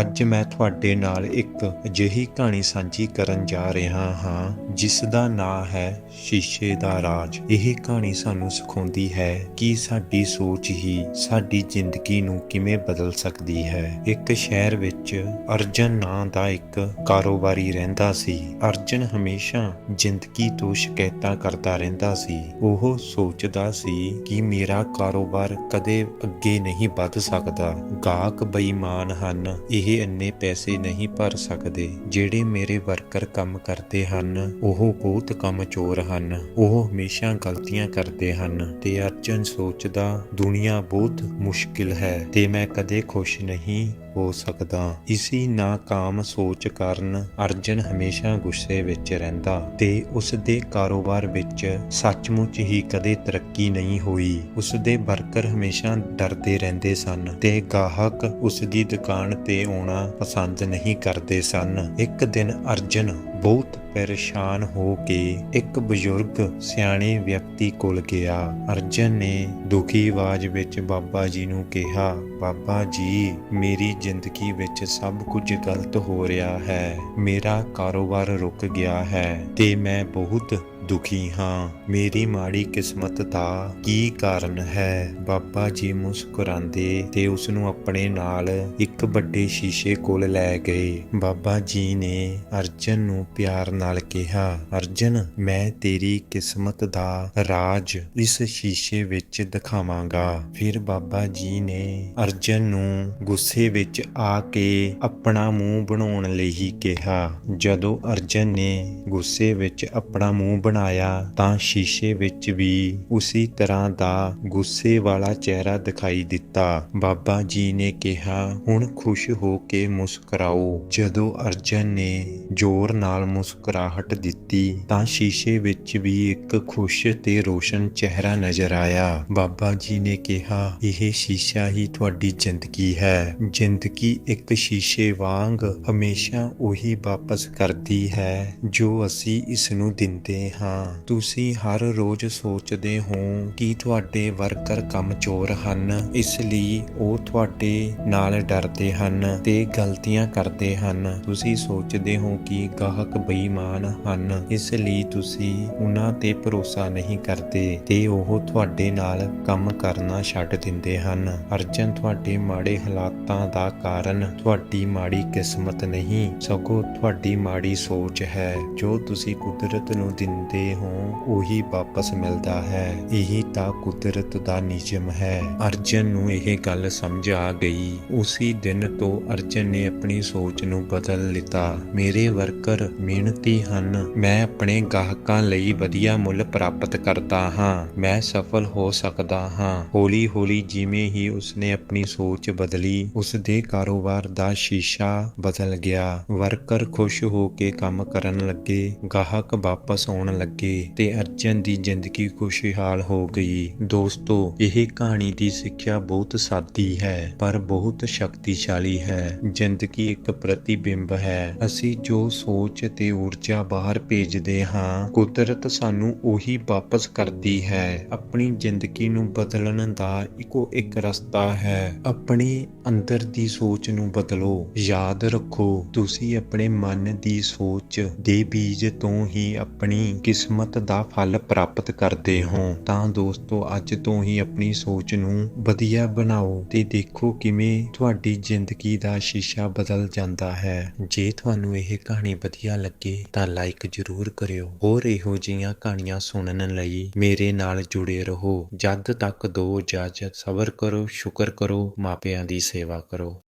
ਅੱਜ ਮੈਂ ਤੁਹਾਡੇ ਨਾਲ ਇੱਕ ਅਜਿਹੀ ਕਹਾਣੀ ਸਾਂਝੀ ਕਰਨ ਜਾ ਰਿਹਾ ਹਾਂ, ਜਿਸ ਦਾ ਨਾਂ ਹੈ ਸ਼ੀਸ਼ੇ ਦਾ ਰਾਜ। ਇਹ ਕਹਾਣੀ ਸਾਨੂੰ ਸਿਖਾਉਂਦੀ ਹੈ ਕਿ ਸਾਡੀ ਸੋਚ ਹੀ ਸਾਡੀ ਜ਼ਿੰਦਗੀ ਨੂੰ ਕਿਵੇਂ ਬਦਲ ਸਕਦੀ ਹੈ। ਇੱਕ ਸ਼ਹਿਰ ਵਿੱਚ ਅਰਜਨ ਨਾਂ ਦਾ ਇੱਕ ਕਾਰੋਬਾਰੀ ਰਹਿੰਦਾ ਸੀ। ਅਰਜਨ ਹਮੇਸ਼ਾ ਜ਼ਿੰਦਗੀ ਤੋਂ ਸ਼ਿਕਾਇਤਾਂ ਕਰਦਾ ਰਹਿੰਦਾ ਸੀ। ਉਹ ਸੋਚਦਾ ਸੀ ਕਿ ਮੇਰਾ ਕਾਰੋਬਾਰ ਕਦੇ ਅੱਗੇ ਨਹੀਂ ਵੱਧ ਸਕਦਾ। ਗਾਹਕ ਬੇਈਮਾਨ ਹਨ। ਇਹ ਇੰਨੇ ਪੈਸੇ ਨਹੀਂ ਭਰ ਸਕਦੇ ਜਿਹੜੇ ਮੇਰੇ ਵਰਕਰ ਕੰਮ ਕਰਦੇ ਹਨ। ਉਹ ਬਹੁਤ ਕੰਮ ਚੋਰ ਹਨ। ਉਹ ਹਮੇਸ਼ਾ ਗਲਤੀਆਂ ਕਰਦੇ ਹਨ ਤੇ ਅਰਜਨ ਸੋਚਦਾ, ਦੁਨੀਆ ਬਹੁਤ ਮੁਸ਼ਕਿਲ ਹੈ ਤੇ ਮੈਂ ਕਦੇ ਖੁਸ਼ ਨਹੀਂ ਹੋ ਸਕਦਾ। ਇਸੀ ਨਾਕਾਮ ਸੋਚ ਕਾਰਨ ਅਰਜਨ ਹਮੇਸ਼ਾ ਗੁੱਸੇ ਵਿੱਚ ਰਹਿੰਦਾ ਤੇ ਉਸ ਦੇ ਕਾਰੋਬਾਰ ਵਿੱਚ ਸੱਚਮੁੱਚ ਹੀ ਕਦੇ ਤਰੱਕੀ ਨਹੀਂ ਹੋਈ। ਉਸ ਦੇ ਵਰਕਰ ਹਮੇਸ਼ਾ ਡਰਦੇ ਰਹਿੰਦੇ ਸਨ ਤੇ ਗਾਹਕ ਉਸ ਦੀ ਦੁਕਾਨ ਤੇ ਆਉਣਾ ਪਸੰਦ ਨਹੀਂ ਕਰਦੇ ਸਨ। ਇੱਕ ਦਿਨ ਅਰਜਨ ਬਹੁਤ ਪਰੇਸ਼ਾਨ ਹੋ ਕੇ ਇੱਕ ਬਜ਼ੁਰਗ ਸਿਆਣੇ ਵਿਅਕਤੀ ਕੋਲ ਗਿਆ। ਅਰਜਨ ਨੇ ਦੁਖੀ ਆਵਾਜ਼ ਵਿੱਚ ਬਾਬਾ ਜੀ ਨੂੰ ਕਿਹਾ, ਬਾਬਾ ਜੀ, ਮੇਰੀ ਜ਼ਿੰਦਗੀ ਵਿੱਚ ਸਭ ਕੁਝ ਗਲਤ ਹੋ ਰਿਹਾ ਹੈ। ਮੇਰਾ ਕਾਰੋਬਾਰ ਰੁਕ ਗਿਆ ਹੈ ਤੇ ਮੈਂ ਬਹੁਤ ਦੁਖੀ ਹਾਂ। ਮੇਰੀ ਮਾੜੀ ਕਿਸਮਤ ਦਾ ਕੀ ਕਾਰਨ ਹੈ? ਬਾਬਾ ਜੀ ਮੁਸਕਰਾਉਂਦੇ ਤੇ ਉਸ ਨੂੰ ਆਪਣੇ ਨਾਲ ਇੱਕ ਵੱਡੇ ਸ਼ੀਸ਼ੇ ਕੋਲ ਲੈ ਗਏ। ਬਾਬਾ ਜੀ ਨੇ ਅਰਜਨ ਨੂੰ ਪਿਆਰ ਨਾਲ ਕਿਹਾ, ਅਰਜਨ, ਮੈਂ ਤੇਰੀ ਕਿਸਮਤ ਦਾ ਰਾਜ ਇਸ ਸ਼ੀਸ਼ੇ ਵਿੱਚ ਦਿਖਾਵਾਂਗਾ। ਫਿਰ ਬਾਬਾ ਜੀ ਨੇ ਅਰਜਨ ਨੂੰ ਗੁੱਸੇ ਵਿੱਚ ਆ ਕੇ ਆਪਣਾ ਮੂੰਹ ਬਣਾਉਣ ਲਈ ਕਿਹਾ। ਜਦੋਂ ਅਰਜਨ ਨੇ ਗੁੱਸੇ ਵਿੱਚ ਆਪਣਾ ਮੂੰਹ ਬਣਾਇਆ, ਤਾਂ ਸ਼ੀਸ਼ੇ ਵਿੱਚ ਵੀ ਉਸੇ ਤਰ੍ਹਾਂ ਦਾ ਗੁੱਸੇ ਵਾਲਾ ਚਿਹਰਾ ਦਿਖਾਈ ਦਿੱਤਾ। ਬਾਬਾ ਜੀ ਨੇ ਕਿਹਾ, ਹੁਣ ਖੁਸ਼ ਹੋ ਕੇ ਮੁਸਕਰਾਓ। ਜਦੋਂ ਅਰਜਨ ਨੇ ਜ਼ੋਰ ਨਾਲ ਮੁਸਕਰਾ ਮੁਸਕਰਾਹਟ ਦਿੱਤੀ ਤਾਂ ਸ਼ੀਸ਼ੇ ਵਿੱਚ ਵੀ ਇੱਕ ਖੁਸ਼ ਤੇ ਰੋਸ਼ਨ ਚਿਹਰਾ ਨਜ਼ਰ ਆਇਆ। ਬਾਬਾ ਜੀ ਨੇ ਕਿਹਾ, ਇਹ ਸ਼ੀਸ਼ਾ ਹੀ ਤੁਹਾਡੀ ਜ਼ਿੰਦਗੀ ਹੈ। ਜ਼ਿੰਦਗੀ ਇੱਕ ਸ਼ੀਸ਼ੇ ਵਾਂਗ ਹਮੇਸ਼ਾ ਉਹੀ ਵਾਪਸ ਕਰਦੀ ਹੈ ਜੋ ਅਸੀਂ ਇਸ ਨੂੰ ਦਿੰਦੇ ਹਾਂ। ਤੁਸੀਂ ਹਰ ਰੋਜ਼ ਸੋਚਦੇ ਹੋ ਕਿ ਤੁਹਾਡੇ ਵਰਕਰ ਕਮਜ਼ੋਰ ਹਨ, ਇਸ ਲਈ ਉਹ ਤੁਹਾਡੇ ਨਾਲ ਡਰਦੇ ਹਨ ਤੇ ਗਲਤੀਆਂ ਕਰਦੇ ਹਨ। ਤੁਸੀਂ ਸੋਚਦੇ ਹੋ ਕਿ ਗਾਹਕ ਬੇਈਮਾਨ ਹਨ। ਇਸ ਲਈ ਤੁਸੀਂ ਉਹਨਾਂ ਤੇ ਭਰੋਸਾ ਨਹੀਂ ਕਰਦੇ ਤੇ ਉਹ ਤੁਹਾਡੇ ਨਾਲ ਕੰਮ ਕਰਨਾ ਛੱਡ ਦਿੰਦੇ ਹਨ। ਅਰਜਨ, ਤੁਹਾਡੇ ਮਾੜੇ ਹਾਲਾਤਾਂ ਦਾ ਕਾਰਨ ਤੁਹਾਡੀ ਮਾੜੀ ਕਿਸਮਤ ਨਹੀਂ, ਸਗੋਂ ਤੁਹਾਡੀ ਮਾੜੀ ਸੋਚ ਹੈ। ਜੋ ਤੁਸੀਂ ਕੁਦਰਤ ਨੂੰ ਦਿੰਦੇ ਹੋ, ਉਹੀ ਵਾਪਸ ਮਿਲਦਾ ਹੈ। ਇਹੀ ਤਾਂ ਕੁਦਰਤ ਦਾ ਨਿਯਮ ਹੈ। ਅਰਜਨ ਨੂੰ ਇਹ ਗੱਲ ਸਮਝ ਆ ਗਈ। ਉਸੇ ਦਿਨ ਤੋਂ ਅਰਜਨ ਨੇ ਆਪਣੀ ਸੋਚ ਨੂੰ ਬਦਲ ਲਿੱਤਾ। ਮੇਰੇ ਵਰਕਰ ਮਿਹਨਤੀ ਹਨ। ਮੈਂ ਆਪਣੇ ਗਾਹਕਾਂ ਲਈ ਵਧੀਆ ਮੁੱਲ ਪ੍ਰਾਪਤ ਕਰਦਾ ਹਾਂ। ਮੈਂ ਸਫਲ ਹੋ ਸਕਦਾ ਹਾਂ। ਹੌਲੀ ਹੌਲੀ ਜਿਵੇਂ ਹੀ ਉਸਨੇ ਆਪਣੀ ਸੋਚ ਬਦਲੀ, ਉਸਦੇ ਕਾਰੋਬਾਰ ਦਾ ਸ਼ੀਸ਼ਾ ਬਦਲ ਗਿਆ। ਵਰਕਰ ਖੁਸ਼ ਹੋ ਕੇ ਕੰਮ ਕਰਨ ਲੱਗੇ, ਗਾਹਕ ਵਾਪਸ ਆਉਣ ਲੱਗੇ ਤੇ ਅਰਜਨ ਦੀ ਜ਼ਿੰਦਗੀ ਖੁਸ਼ਹਾਲ ਹੋ ਗਈ। ਦੋਸਤੋ, ਇਹ ਕਹਾਣੀ ਦੀ ਸਿੱਖਿਆ ਬਹੁਤ ਸਾਦੀ ਹੈ, ਪਰ ਬਹੁਤ ਸ਼ਕਤੀਸ਼ਾਲੀ ਹੈ। ਜ਼ਿੰਦਗੀ ਇੱਕ ਪ੍ਰਤੀਬਿੰਬ ਹੈ। ਅਸੀਂ ਜੋ ਸੋਚ ਤੇ ਊਰਜਾ ਬਾਹਰ ਭੇਜਦੇ ਹਾਂ। ਕੁਦਰਤ ਸਾਨੂੰ ਉਹੀ ਵਾਪਸ ਕਰਦੀ ਹੈ। ਆਪਣੀ ਜ਼ਿੰਦਗੀ ਨੂੰ ਬਦਲਣ ਦਾ ਇੱਕੋ ਇੱਕ ਰਸਤਾ ਹੈ। ਆਪਣੇ ਅੰਦਰ ਦੀ ਸੋਚ ਨੂੰ ਬਦਲੋ। ਯਾਦ ਰੱਖੋ, ਤੁਸੀਂ ਆਪਣੇ ਮਨ ਦੀ ਸੋਚ ਦੇ ਬੀਜ ਤੋਂ ਹੀ ਆਪਣੀ ਕਿਸਮਤ ਦਾ ਫਲ ਪ੍ਰਾਪਤ ਕਰਦੇ ਹੋ। ਤਾਂ ਦੋਸਤੋ, ਅੱਜ ਤੋਂ ਹੀ ਆਪਣੀ ਸੋਚ ਨੂੰ ਵਧੀਆ ਬਣਾਓ ਤੇ ਦੇਖੋ ਕਿਵੇਂ ਤੁਹਾਡੀ ਜ਼ਿੰਦਗੀ ਦਾ ਸ਼ੀਸ਼ਾ ਬਦਲ ਜਾਂਦਾ ਹੈ। ਜੇ ਤੁਹਾਨੂੰ ਇਹ ਕਹਾਣੀ ਵਧੀਆ ਲੱਗੇ ਤਾਂ ਲਾਈਕ ਜ਼ਰੂਰ ਕਰਿਓ। ਹੋਰ ਇਹੋ ਜਿਹੀਆਂ ਕਹਾਣੀਆਂ ਸੁਣਨ ਲਈ ਮੇਰੇ ਨਾਲ ਜੁੜੇ ਰਹੋ। ਜਦ ਤੱਕ ਦੋ ਇਜਾਜ਼ਤ ਸਬਰ ਕਰੋ, ਸ਼ੁਕਰ ਕਰੋ, ਮਾਪਿਆਂ ਦੀ ਸੇਵਾ ਕਰੋ।